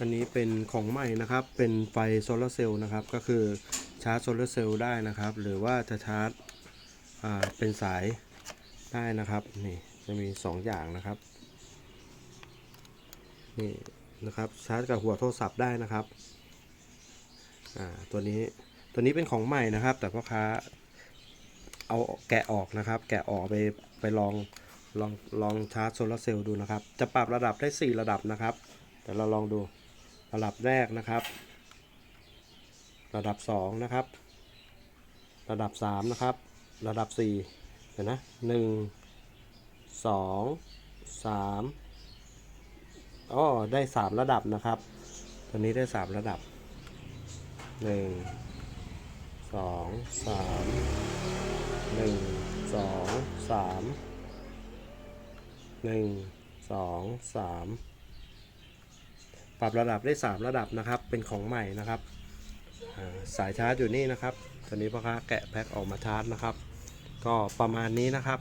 อันนี้เป็นของใหม่นะครับ เป็นไฟโซลาร์เซลล์นะครับ ก็คือชาร์จโซลาร์เซลล์ได้นะครับ หรือว่าจะชาร์จเป็นสายได้นะครับ นี่จะมี 2 อย่างนะครับ นี่นะครับชาร์จกับหัวโทรศัพท์ได้นะครับตัวนี้ตัวนี้เป็นของใหม่นะครับ แต่พ่อค้าเอาแกะออกนะครับ แกะออกไปไปลองลองลองชาร์จโซลาร์เซลล์ดูนะครับ จะปรับระดับได้ 4 ระดับนะครับเดี๋ยวเราลองดู ระดับแรกนะครับ ระดับ2นะครับ ระดับ3นะครับ ระดับ4เห็นนะ1 2 3อ๋อได้ 3 ระดับนะครับ ตัวนี้ได้ 3 ระดับ 1 2 3 1 2 3หนึ่งสองสาม ปรับระดับได้สามระดับนะครับ เป็นของใหม่นะครับ สายชาร์จอยู่นี่นะครับ ตอนนี้พ่อค้าแกะแพ็คออกมาชาร์จนะครับ ก็ประมาณนี้นะครับ